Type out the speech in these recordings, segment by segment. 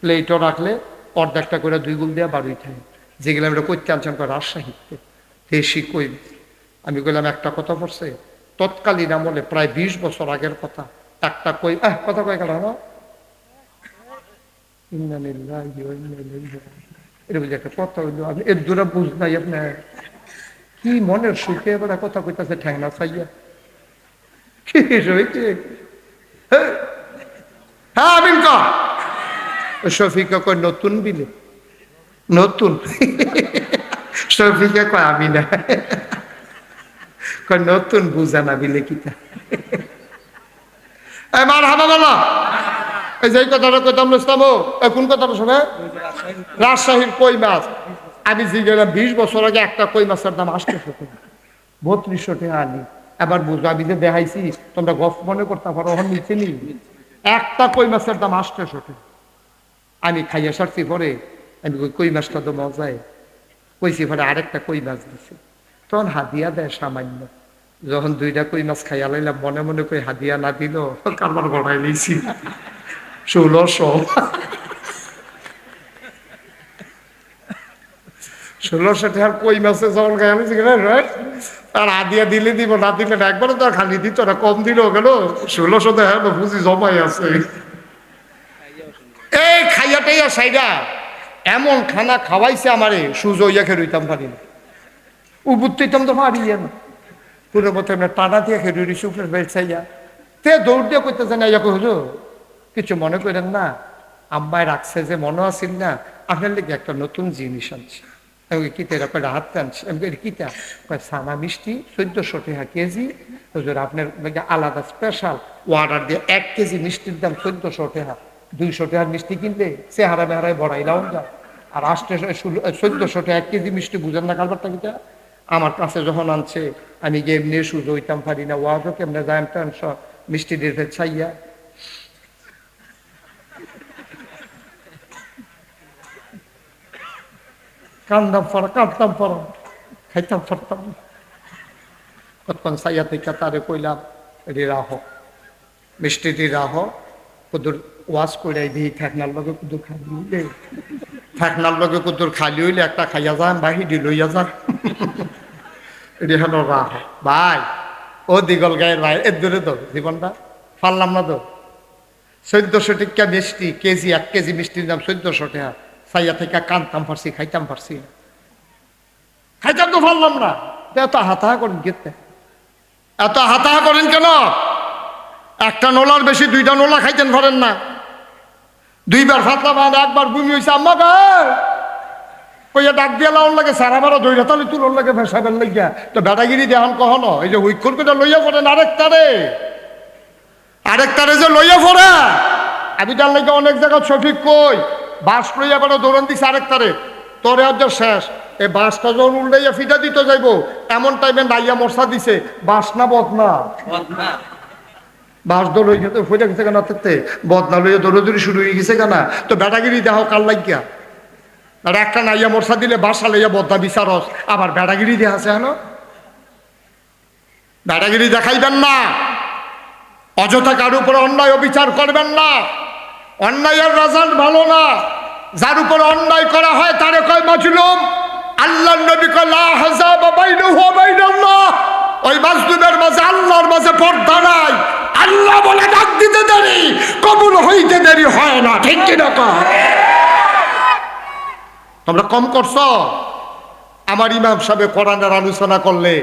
প্লেটও রাখলে অর্ধেকটা করে দুই গুল দেওয়া বারোই থাকে। যেগুলো আমরা করতে আনছেন রাজশাহীতে। দেশি কই আমি বললাম একটা কথা পড়ছে তৎকালীন আমলে প্রায় বিশ বছর আগের কথা। একটা কই, আহ, কথা কয়ে গেল না আপনার। কি মনের সুখে এবার কথা কইতাছে ঠ্যাংনা চাইয়া কি হ্যাঁ আমিন শফিকা কয়, নতুন বিলে? নতুন? শফিকা কয়, আমি না। কয়, নতুন বুঝা না বিলে কিতা? এই মার হাবা বলো যে কথাটা কইতাম কোন কথাটা শোনে? রাজশাহীর কই মাছ? আমি যে বিশ বছর আগে একটা কই মাছের দাম আটশোশো টাকা বত্রিশশো টাকা আনি। এবার বুঝো, আমি যে দেখাইছি, তোমরা গফ মনে করতে পারো নিচে নি একটা কই মাছের দাম আটশোশো টাকা আমি খাইয়া সারছি পরে, আমি কই মাছটা তো মজায়। কইছি পরে আরেকটা কই মাছ দিছে। তখন হাদিয়া দেয় সামান্য। যখন দুইটা কই মাছ খাইয়া লাইলাম, মনে মনে কই হাদিয়া না দিল, কারবার গড়াই নিয়েছি ষোলোশো। ষোলোশো টাকার কই মাছে যখন খাই আমি আর হাদিয়া দিলে দিব, না দিলে না তো খালি দিত না, কম দিলেও গেল ষোলোশো টাকা বুঝি জমাই আছে। খাইয়া টাইয়া সাইডা এমন খানা খাওয়াইছে আমারে, সুজো ইয়া খেয়ে রইতাম পারি না উবুত্তিতাম তো পারি না পুরো মতো আমরা টানা দিয়ে খেয়ে রইছি শুক্রের বেল চাইয়া তে দৌড় দিয়ে করতেছে না, ইয়া হলো কিছু মনে করেন না। আম্মায় রাখছে যে মনে আসিল না, আপনার লেগে একটা নতুন জিনিস আনছি। আমি কি তেরা করে হাত টানছি কিতা? কয় সামা মিষ্টি, চোদ্দশো টাকা কেজি। আপনার আলাদা স্পেশাল অর্ডার দিয়ে এক কেজি মিষ্টির দাম চোদ্দশো টাকা। দুইশো টাকার মিষ্টি কিনলে সে হারামে হারায় বড়াইলাম যা। আর আষ্টে চোদ্দশো টাকা এক কেজি মিষ্টি বুঝেন না কারবারটা কিটা আমার কাছে যখন আনছে, আমি গিয়ে এমনি সুযোগ হইতাম পারি না ওয়াজও কেমনে যায় মিষ্টি দিয়ে ছাইয়া। কান্দাম পড়া কাঁদতাম পড়া খাইতাম পড়তাম কতক্ষণ সাইয়া থেকে তারে কইলাম, রে রাহ মিষ্টিটি রাহ ওয়াশ করে দিই ঠেকনার লগে কুদুর খালি হইলে। ঠেকনার লগে কুদুর খালি হইলে একটা খাইয়া যান বাহিরি লইয়া যান এটি হলো রাহ ভাই, ও দিগল গায়ের ভাই এর দূরে তো জীবনটা পারলাম না তো। চোদ্দশো টিকা মিষ্টি, কেজি, এক কেজি মিষ্টির দাম চোদ্দশো টাকা। সাইয়া থেকে কানতাম পারছি খাইতাম পারছি। খাইতাম তো পারলাম না। এত হাতাহা করেন গেতে এত হাতাহা করেন কেন? একটা নোলার বেশি, দুইটা নোলা খাইতেন পারেন না। দুইবার ফাতলা বাঁধ, একবার বমি হয়েছে আম্মা গায়ে কইয়া ডাক দিয়া লাউন লাগে সারা বারো দইরা তাহলে তুলোর লাগে ফেসাবেন লাগিয়া। তো বেটাগিরি দেহান কখনো? এই যে হুইক্ষর করে লইয়া পড়েন আরেকটারে? আরেকটারে যে লইয়া পড়ে? আমি তার লাগে অনেক জায়গা সঠিক কই। বাস লইয়া বেড়া দৌড়ান দিছে আরেকটারে। তোরে আজ শেষ। এই বাসটা যখন উল্টাইয়া ফিটা দিতে যাইবো, এমন টাইমে নাইয়া মশা দিছে। বাস না বদনা। বাস দৌড় হয়ে গেছে ফইটা গেছে কেন থাকতে বদনা লইয়া দৌড়াদৌড়ি শুরু হয়ে গেছে কেনা? তো বেটাগিরি দেহ কাল লাগিয়া? আর একটা নাইয়া মশা দিলে বাসা লইয়া বদনা বিচারস আবার বেড়াগিরি দেহা আছে হেন? বেড়াগিরি দেখাইবেন না। অযথা কারও উপরে অন্যায় অবিচার করবেন না। অন্যায়ের রেজাল্ট ভালো না। যার উপর অন্যায় করা হয় তারে কয় মাজলুম। আল্লাহ নবী কয়, লা হাজাবা বাইনাহু ওয়া বাইনাল্লাহ। ওই মাজলুমের মাঝে আল্লাহর মাঝে পর্দা নাই। আল্লাহ বলে ডাক দিতে দেরি, কবুল হইতে দেরি হয় না, ঠিক কি না তোমরা কম করছ? আমার ইমাম সাহেব কোরআনের আলোচনা করলে,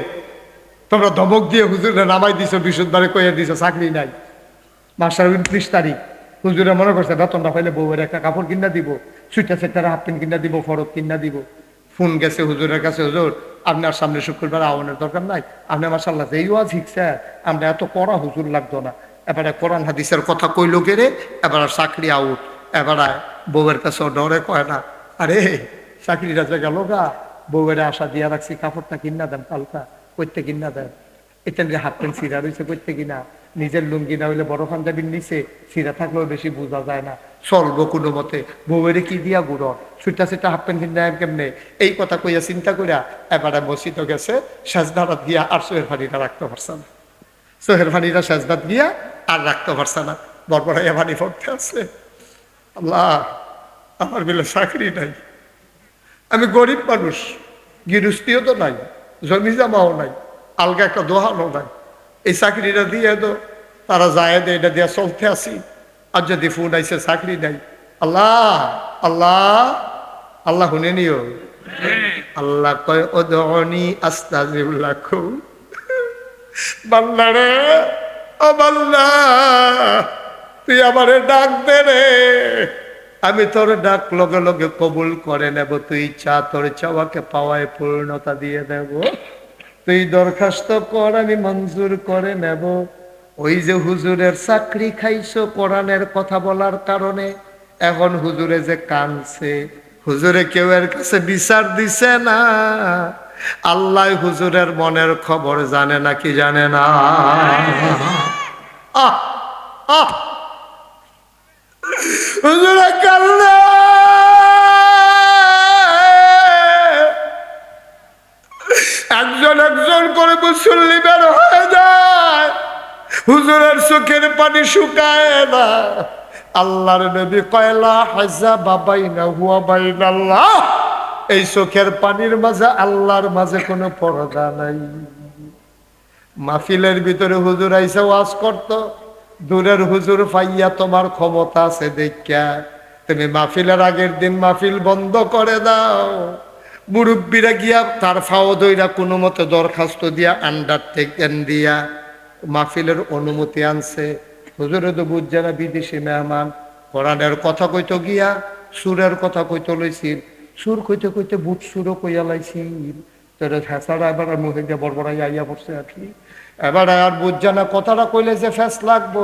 তোমরা ধমক দিয়ে হুজুরে নামাই দিছো বিশুদ্ধবারে কইয়া দিছো, চাকরি নাই। মাসার উনত্রিশ তারিখ, হুজুরে মনে করছে বেতনটা পাইলে বউয়ের একটা কাপড় কিনা দিব সুইটা সেটারে হাফ প্যান্ট কিনা দিব ফরক কিনা দিব। ফোন গেছে হুজুরের কাছে, হুজুর আপনার সামনে শুক্রবার আওয়ানের দরকার নাই। আপনি মাসাল্লাহ যেই ওয়াজ শিখছে, আপনি এত পড়া হুজুর লাগতো না। এবারে কোরআন হাদিসের কথা কইল গেরে এবার চাকরি আউট। এবার বউয়ের কাছে ডরে কয় না, আরে, চাকরিটা যে গেল গা, বউয়ের আশা দিয়া রাখছি, কাপড়টা কিনা দেন কালকা করতে কিনা দেন। এটা যে হাফ প্যান্ট সিরা রয়েছে করতে কিনা? নিজের লুঙ্গি না হইলে বড় পাঞ্জাবির নিচে সিরা থাকলেও বেশি বোঝা যায় না। চলবো কোনো মতে। বউয়ের কি দিয়া গুড় ছুটা ছুটা হাফ প্যান্ট কিনা কেমনে? এই কথা কইয়া চিন্তা করিয়া এবারে মসজিদও গেছে সাজদারা দিয়া আর সোহের ফানিটা রাখতে পারছে না। সোহের ফানিটা সাজদাত গিয়া আর রাখতে পারছে না। বরবরাইয়া ফানি পড়তে আছে। আল্লাহ, আমার বেলা চাকরি নাই। আমি গরিব মানুষ, গৃহস্থীও তো নাই জমি জামাও নাই। আলগা একটা দোহানও নাই এই চাকরিটা দিয়ে তো তারা যায় দে এটা দিয়ে চলতে আসি আর যদি ফোন আইসে চাকরি নাই। আল্লাহ আল্লাহ আল্লাহ শুনে নিও। আল্লাহ কয় ওদনি আস্তাজিবুল্লাহ বাল্লা রে ও তুই আমারে ডাক দে রে। আমি তোর ডাক লগে লগে কবুল করে নেব। তুই চা তোর চাওয়াকে পাওয়ায় পূর্ণতা দিয়ে দেব। তুই দরখাস্ত কর, আমি মঞ্জুর করে নেব। ওই যে হুজুরের চাকরি খাইছো, কোরআনের কথা বলার কারণে। এখন হুজুরে যে কানছে হুজুরে কেউ এর কাছে বিচার দিছে না। আল্লাহ হুজুরের মনের খবর জানে না, কি জানে না? আহ আহ। হুজুরে কান্না একজন একজন করে মুসল্লি বের হয়ে যায়। হুজুরের চোখের পানি শুকায় না। আল্লাহর নবী কয়লা হাজা বাবাই না হুয়া বাইন আল্লাহ এই চোখের পানির মাঝে আল্লাহর মাঝে কোনো পর্দা নাই। মাহফিলের ভিতরে হুজুর আইসা ওয়াজ করত, দূরের হুজুর পাইয়া তোমার ক্ষমতা আছে দেখা তুমি মাহফিলের আগের দিন মাহফিল বন্ধ করে দাও। মুরব্বীরা গিয়া তার ফাও দইরা কোনো মতে দরখাস্ত দিয়া আন্ডার টেকেন দিয়া মাহফিলের অনুমতি আনছে। হুজুরে তো বুঝছে না, বিদেশি মেহমান। কোরআনের কথা কইতো গিয়া, সুরের কথা কইতো লইছিল সুর কইতে কইতে বুট সুরও কইয়া লাইছিল তোর ফেসারা এবার মুখে দিয়ে বড় বড় আইয়া পড়ছে আর কি। এবার আর বুঝছে না, কথাটা কইলে যে ফেস লাগবো।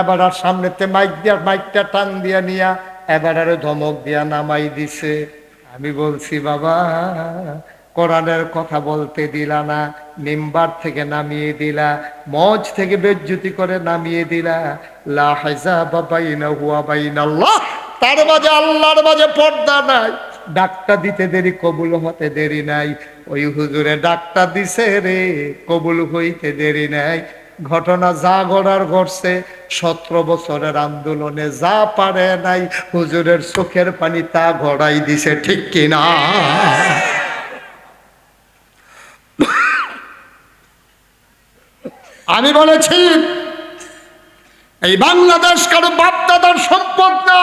এবার আর সামনেতে মাইক দিয়া মাইকটা টান দিয়া নিয়া, এবার আরও ধমক দিয়া নামাই দিছে। আমি বলছি, বাবা, কোরআনের কথা বলতে দিলা না, মিম্বার থেকে নামিয়ে দিলা, মজ থেকে বেজ্জুতি করে নামিয়ে দিলা। লা হাজা বাবাইনা হুয়া বাইনা আল্লাহ তার মাঝে আল্লাহর মাঝে পর্দা নাই। ডাকটা দিতে দেরি, কবুল হতে দেরি নাই। ওই হুজুরে ডাকটা দিছে রে, কবুল হইতে দেরি নাই। ঘটনা যা ঘটার ঘটছে, সতেরো বছরের আন্দোলনে যা পারে নাই, হুজুরের চোখের পানি তা ঘড়াই দিছে, ঠিক কিনা? আমি বলেছি, এই বাংলাদেশ কারও বাপদাদার সম্পদ না।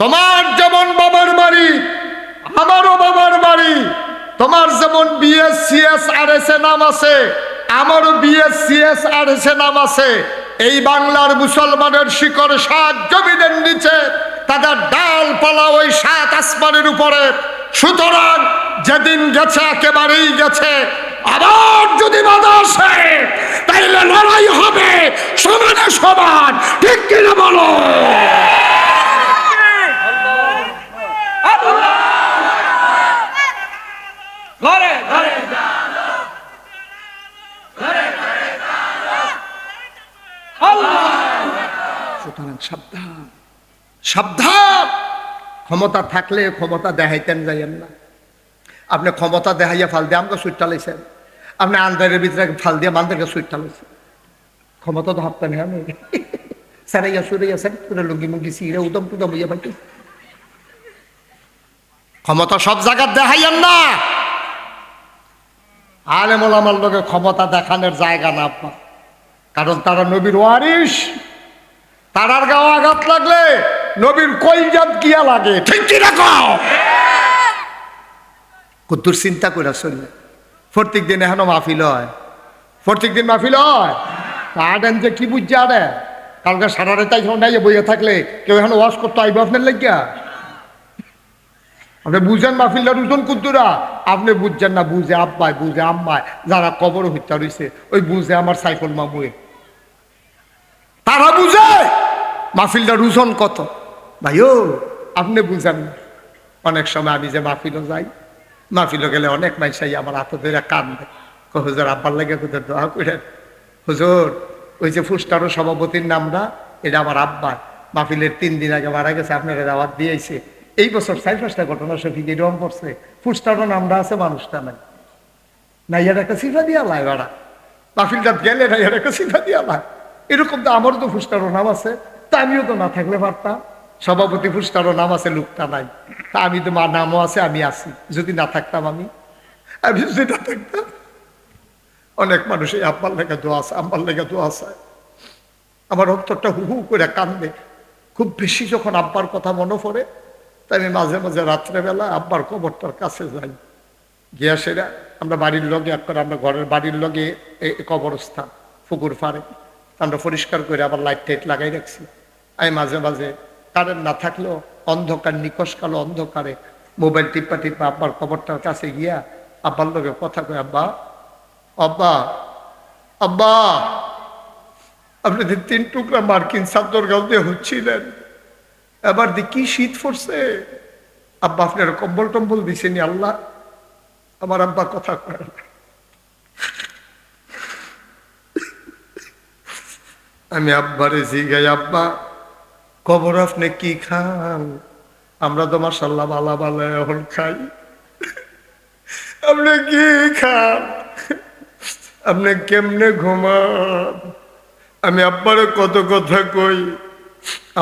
তোমার যেমন বাবার বাড়ি, আমারও বাবার বাড়ি। তোমার যেমন বিএসসিএস আর এস এ নাম আছে আমারও বিএসসিএস আর এস নাম আছে। এই বাংলার মুসলমানের শিকড় সাত জমিনের নিচে, তাদের ডাল ডালপালা ওই সাত আসমানের উপরে। সুতরাং যেদিন গেছে, একেবারেই গেছে। আবার যদি বাধা আসে, তাইলে লড়াই হবে সমানে সমান। ঠিক কিনা বলো? ঘরে ঘরে সুতরাং সাবধান। সাবধান! ক্ষমতা থাকলে ক্ষমতা দেখাইতেন যাইয়েন না। আপনি ক্ষমতা দেখাইয়া ফাল দিয়ে আমাকে সুইট টালাইছেন আপনি আন্দারের ভিতরে ফাল দিয়ে মান্দারকে সুইট টালাইছেন ক্ষমতা তো হাঁটতেন হ্যাঁ আমি। স্যারাইয়া সুরাইয়া স্যার পুরো লুঙ্গি মুঙ্গি সিঁড়ে উদম টুদম ইয়ে পাইতে ক্ষমতা সব জায়গার দেখাইয়েন না। আলেমুল আমার লোকের ক্ষমতা দেখানোর জায়গা না আপনার। কারণ তারা নবীর ওয়ারিস তারার গাও আঘাত লাগলে নবীর কইজাত গিয়া লাগে? ঠিক কি রাখো কদ্দুর চিন্তা করে চললে প্রত্যেক দিন এখনও মাহফিল হয়। প্রত্যেক দিন মাহফিল হয়? আডেন যে কি বুঝছে আরে কালকে সারা রাত নাই বইয়া থাকলে কেউ এখন ওয়াশ করতে আইব আপনার লাগিয়া? আপনি বুঝেন মাহফিলটা রুজন কুদ্দুরা? আপনি বুঝছেন না, বুঝে আব্বাই, বুঝে আম্মায় যারা কবর হত্যা রয়েছে ওই বুঝে আমার সাইফুল মামুয়ে তারা বুঝে মাহফিলটা রুজন কত? ভাইও। আপনি বুঝেন অনেক সময় আমি যে মাহফিলও যাই মাহফিলও গেলে অনেক মাইসাই আমার হাতে ধরে কান্দে। হুজুর আব্বার লাগে হুজুর দোয়া করেন। হুজুর ওই যে ফুস্টারও সভাপতির নামটা এটা আমার আব্বার। মাহফিলের তিন দিন আগে মারা গেছে আপনারা দাওয়াত দিয়েছে। এই বছর চার পাঁচটা ঘটনা সফিক এরকম পড়ছে ফুস্টারও নামটা আছে মানুষটা নাই। না ইয়ার একটা সিফা দিয়া লাই বাড়া। মাহফিলটা গেলে না ইয়ার একটা সিফা দিয়া লাই। এরকম তো আমারও তো ফুস্টারও নাম আছে। তা আমিও তো না থাকলে পারতাম। সভাপতি পুরস্কারও নাম আছে, লোকটা নাই। তা আমি তো মা, নামও আছে, আমি আছি। যদি না থাকতাম আমি আমি যদি না থাকতাম, অনেক মানুষ এই আব্বার লেগে দোয়া আছে আব্বার লেগে দোয়া আছে। আমার অন্তরটা হু হু করে কান্দে খুব বেশি যখন আব্বার কথা মনে পড়ে, তাই আমি মাঝে মাঝে রাত্রেবেলা আব্বার কবরটার কাছে যাই। গিয়া সেরা, আমরা বাড়ির লগে একবার আমরা ঘরের বাড়ির লগে কবরস্থান, পুকুর ফাড়ে আমরা পরিষ্কার করে আবার লাইট টাইট লাগাই রাখছি। আমি মাঝে মাঝে। কারেন্ট না থাকলেও অন্ধকার নিকশ কালো অন্ধকারে মোবাইল টিপা টিপা আব্বার কবরটার কাছে গিয়া আব্বার লগে কথা কয়, আব্বা আব্বা আব্বা, আপনি যে তিন টুকরা মার্কিন গাল দিয়ে হচ্ছিলেন, এবার দি কি শীত পড়ছে? আব্বা আপনার কম্বল টম্বল দিছেনি, আল্লাহ। আমার আব্বা কথা কয়। আমি আব্বারে জিগাই, আব্বা কবর আপনি কি খান? আমরা তো মাসাল্লাহ বালা বালা এখন খাই। আপনি কি খান? আপনি কেমনে ঘুমান? আমি আব্বারে কত কথা কই,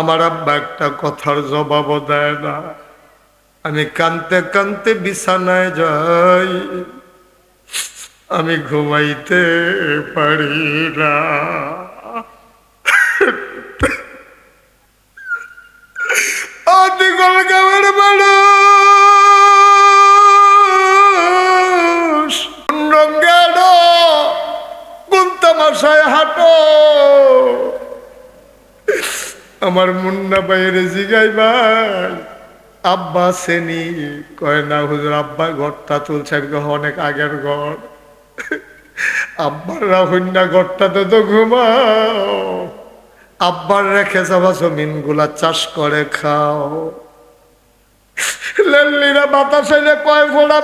আমার আব্বা একটা কথার জবাবও দেয় না। আমি কানতে কানতে বিছানায় যাই, আমি ঘুমাইতে পারি না। মানুষ। আমার মুন্না বাইরে জিগাই ভাই, আব্বা সেনি কয় না, হুজুর আব্বা ঘরটা চলছে অনেক আগের ঘর। আব্বার রাহুন্না ঘরটাতে তো ঘুমাও। আব্বার রেখে যাওয়া জমিনগুলা চাষ করে খাও। লেল্লিরা বাতাসে কয় ফোড়া